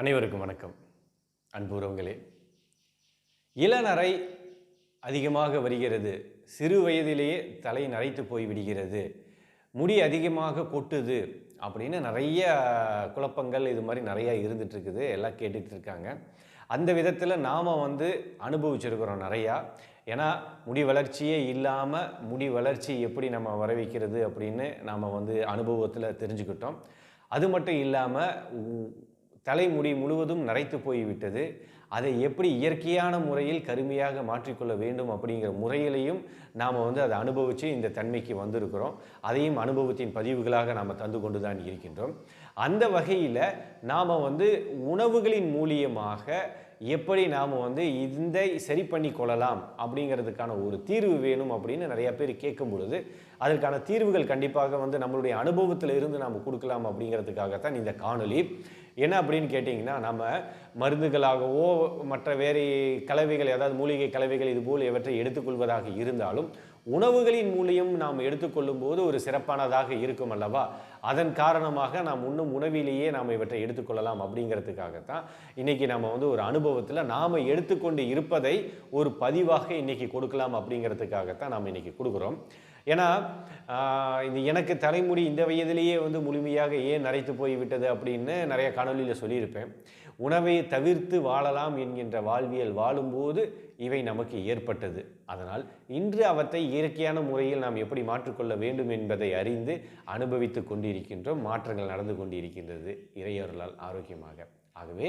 அனைவருக்கும் வணக்கம். அன்புறவங்களே இளநரை அதிகமாக வருகிறது. சிறு வயதிலேயே தலை நரைத்து போய் விடுகிறது. முடி அதிகமாக கொட்டுது அப்படின்னு நிறைய குழப்பங்கள் இது மாதிரி நிறையா இருந்துட்டுருக்குது எல்லாம் கேட்டுட்டு இருக்காங்க. அந்த விதத்தில் நாம் வந்து அனுபவிச்சிருக்கிறோம் நிறையா. ஏன்னா முடி வளர்ச்சியே இல்லாமல் முடி வளர்ச்சி எப்படி நம்ம வர வைக்கிறது அப்படின்னு நாம் வந்து அனுபவத்தில் தெரிஞ்சுக்கிட்டோம். அது மட்டும் இல்லாமல் தலைமுடி முழுவதும் நரைத்து போய்விட்டது. அதை எப்படி இயற்கையான முறையில் கருமையாக மாற்றிக்கொள்ள வேண்டும் அப்படிங்கிற முறையிலையும் நாம் வந்து அதை அனுபவித்து இந்த தன்மைக்கு வந்திருக்கிறோம். அதையும் அனுபவத்தின் பதிவுகளாக நாம் தந்து கொண்டு தான் இருக்கின்றோம். அந்த வகையில் நாம் வந்து உணவுகளின் மூலியமாக எப்படி நாம் வந்து இந்த சரி பண்ணி கொள்ளலாம் அப்படிங்கிறதுக்கான ஒரு தீர்வு வேணும் அப்படின்னு நிறைய பேர் கேட்கும் பொழுது அதற்கான தீர்வுகள் கண்டிப்பாக வந்து நம்மளுடைய அனுபவத்தில் இருந்து நாம் கொடுக்கலாம் அப்படிங்கிறதுக்காகத்தான் இந்த காணொலி என்ன அப்படின்னு கேட்டிங்கன்னா நம்ம மருந்துகளாகவோ மற்ற வேறு கலவைகள் அதாவது மூலிகை கலவைகள் இது போல் இவற்றை எடுத்துக்கொள்வதாக இருந்தாலும் உணவுகளின் மூலியம் நாம் எடுத்துக்கொள்ளும் போது ஒரு சிறப்பானதாக இருக்கும் அல்லவா? அதன் காரணமாக நாம் உண்ணும் உணவிலேயே நாம் இவற்றை எடுத்துக்கொள்ளலாம் அப்படிங்கிறதுக்காகத்தான் இன்னைக்கு நம்ம வந்து ஒரு அனுபவத்தில் நாம் எடுத்துக்கொண்டு இருப்பதை ஒரு பதிவாக இன்னைக்கு கொடுக்கலாம் அப்படிங்கிறதுக்காகத்தான் நாம் இன்னைக்கு கொடுக்குறோம். ஏன்னா இந்த இது எனக்கு தலைமுடி இந்த வயதிலேயே வந்து முழுமையாக ஏன் நரைத்து போய் விட்டது அப்படின்னு நிறைய காணொலியில் சொல்லியிருப்பேன். உணவை தவிர்த்து வாழலாம் என்கின்ற வாழ்வியல் வாழும்போது இவை நமக்கு ஏற்பட்டது. அதனால் இன்று அவற்றை இயற்கையான முறையில் நாம் எப்படி மாற்றிக்கொள்ள வேண்டும் என்பதை அறிந்து அனுபவித்து கொண்டிருக்கின்றோம் மாற்றங்கள் நடந்து கொண்டிருக்கின்றது இறையொருளால் ஆரோக்கியமாக. ஆகவே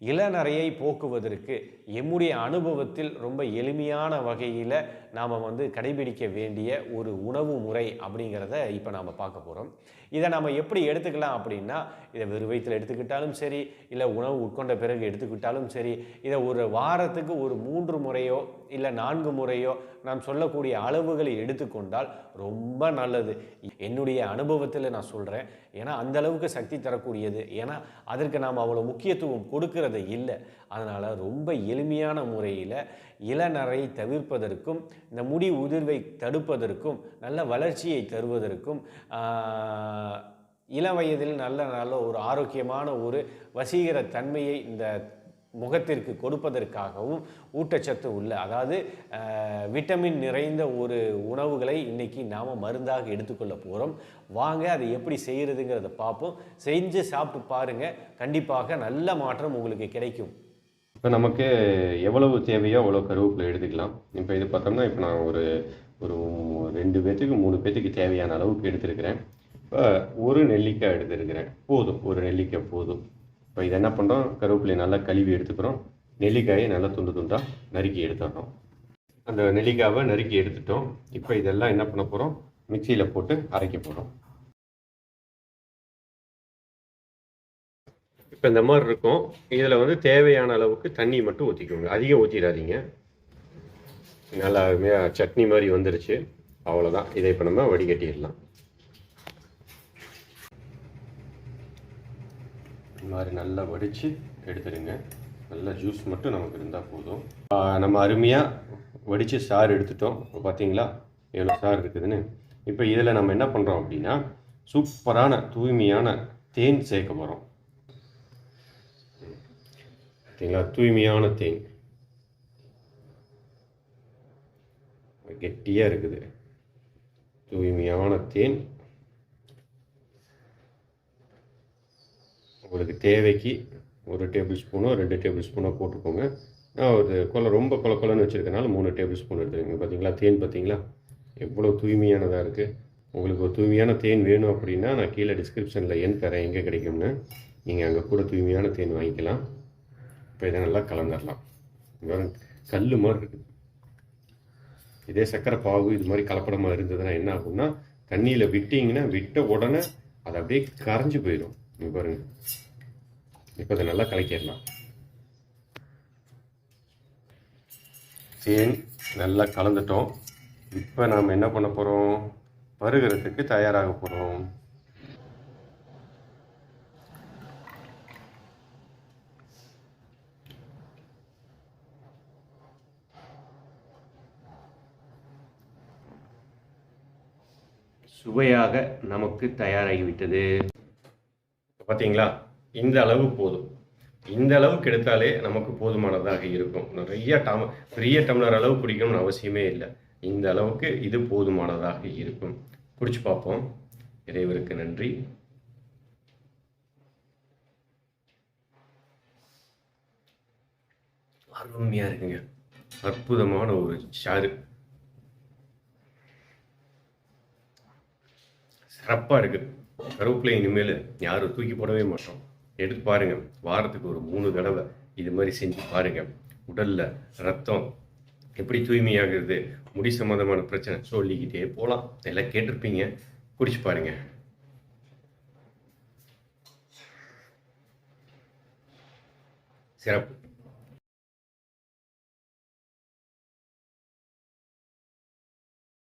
இளநரையை போக்குவதற்கு எம்முடைய அனுபவத்தில் ரொம்ப எளிமையான வகையில் நாம் வந்து கடைபிடிக்க வேண்டிய ஒரு உணவு முறை அப்படிங்கிறத இப்போ நாம் பார்க்க போகிறோம் இதை நம்ம எப்படி எடுத்துக்கலாம் அப்படின்னா இதை வெறும் வயிற்றில் எடுத்துக்கிட்டாலும் சரி இல்லை உணவு உட்கொண்ட பிறகு எடுத்துக்கிட்டாலும் சரி இதை ஒரு வாரத்துக்கு ஒரு மூன்று முறையோ இல்லை நான்கு முறையோ நாம் சொல்லக்கூடிய அளவுகளை எடுத்துக்கொண்டால் ரொம்ப நல்லது. என்னுடைய அனுபவத்தில் நான் சொல்கிறேன் ஏன்னா அந்த அளவுக்கு சக்தி தரக்கூடியது. ஏன்னா அதற்கு நாம் அவ்வளோ முக்கியத்துவம் கொடுக்கறது இல்லை. அதனால் ரொம்ப எளிமையான முறையில் இளநரை தவிர்ப்பதற்கும் இந்த முடி உதிர்வை தடுப்பதற்கும் நல்ல வளர்ச்சியை தருவதற்கும் ஆஹ், இளம் வயதில் நல்ல நல்ல ஒரு ஆரோக்கியமான ஒரு வசீகர தன்மையை இந்த முகத்திற்கு கொடுப்பதற்காகவும் ஊட்டச்சத்து உள்ள அதாவது விட்டமின் நிறைந்த ஒரு உணவுகளை இன்னைக்கு நாம் மருந்தாக எடுத்துக்கொள்ள போகிறோம் வாங்க அதை எப்படி செய்கிறதுங்கிறத பார்ப்போம். செஞ்சு சாப்பிட்டு பாருங்கள் கண்டிப்பாக நல்ல மாற்றம் உங்களுக்கு கிடைக்கும். இப்போ நமக்கு எவ்வளவு தேவையோ அவ்வளோ கருவேப்பிலை எடுத்துக்கலாம். இப்போ இது பார்த்தோம்னா இப்போ நான் ஒரு ஒரு ரெண்டு பேர்த்துக்கு மூணு பேர்த்துக்கு தேவையான அளவுக்கு எடுத்திருக்கிறேன். இப்போ ஒரு நெல்லிக்காய் எடுத்திருக்கிறேன். போதும். ஒரு நெல்லிக்காய் போதும். இப்போ இதை என்ன பண்ணுறோம் கருவேப்பிலையை நல்லா கழுவி எடுத்துக்கிறோம். நெல்லிக்காயை நல்லா துண்டு துண்டாக நறுக்கி எடுத்துடுறோம் அந்த நெல்லிக்காவை நறுக்கி எடுத்துட்டோம். இப்போ இதெல்லாம் என்ன பண்ண போகிறோம் மிக்சியில் போட்டு அரைக்க போகிறோம் இப்போ இந்த மாதிரி இருக்கும். இதில் வந்து தேவையான அளவுக்கு தண்ணி மட்டும் ஊற்றிக்கோங்க. அதிகம் ஊற்றிடாதீங்க. நல்லா சட்னி மாதிரி வந்துருச்சு. அவ்வளோதான். இதை இப்போ நம்ம வடிகட்டிடலாம். இது மாதிரி நல்லா வடித்து எடுத்துடுங்க. நல்ல ஜூஸ் மட்டும் நமக்கு இருந்தால் போதும். நம்ம அருமையாக வடித்து சாறு எடுத்துட்டோம். இப்போ பார்த்தீங்களா? எவ்வளோ சாறு இருக்குதுன்னு. இப்போ இதில் நம்ம என்ன பண்ணுறோம் அப்படின்னா சூப்பரான தூய்மையான தேன் சேர்க்க போகிறோம் பார்த்தீங்களா? தூய்மையான தேன். கெட்டியாக இருக்குது. தூய்மையான தேன். உங்களுக்கு தேவைக்கு ஒரு டேபிள் ஸ்பூனோ ரெண்டு டேபிள் ஸ்பூனோ போட்டுக்கோங்க. நான் ஒரு கொலை ரொம்ப கொல கொலன்னு வச்சுருக்கனால மூணு டேபிள் ஸ்பூன் எடுத்துருங்க பார்த்தீங்களா தேன் பார்த்தீங்களா எவ்வளோ தூய்மையானதாக இருக்குது உங்களுக்கு ஒரு தூய்மையான தேன் வேணும் அப்படின்னா நான் கீழே டிஸ்கிரிப்ஷனில் என் தரேன். எங்கே கிடைக்கும்னு. நீங்கள் அங்கே கூட தூய்மையான தேன் வாங்கிக்கலாம். இப்போ இதை நல்லா கலந்துடலாம் வெறும் கல் மாதிரி இருக்குது. இதே சக்கரை பாகு இது மாதிரி கலப்படமாக இருந்ததுன்னா என்ன ஆகும்னா தண்ணியில் விட்டிங்கன்னா விட்ட உடனே அது அப்படியே கரைஞ்சு போயிடும். இப்போ பாருங்க இப்போ இதை நல்லா கலக்கிடலாம். தேன் நல்லா கலந்துட்டோம். இப்போ நாம் என்ன பண்ண போகிறோம் பருகிறதுக்கு தயாராக போகிறோம் சுவையாக நமக்கு தயாராகிவிட்டது. பார்த்தீங்களா இந்த அளவு போதும். இந்த அளவுக்கு எடுத்தாலே நமக்கு போதுமானதாக இருக்கும். நிறைய டம் பெரிய டம்ளர் அளவு குடிக்கணும்னு அவசியமே இல்லை. இந்த அளவுக்கு இது போதுமானதாக இருக்கும். குடிச்சு பார்ப்போம். இறைவருக்கு நன்றி. அருமையாக இருக்குங்க. அற்புதமான ஒரு சாறு. சிறப்பாக இருக்குது கருவேப்பிலை இனிமேல் யாரும் தூக்கி போடவே மாட்டோம். எடுத்து பாருங்க. வாரத்துக்கு ஒரு மூணு தடவை இது மாதிரி செஞ்சு பாருங்க. உடல்ல ரத்தம் எப்படி தூய்மையாகிறது முடி சம்மந்தமான பிரச்சனை சொல்லிக்கிட்டே போகலாம் எல்லாம் கேட்டிருப்பீங்க. குடிச்சு பாருங்க. சிறப்பு.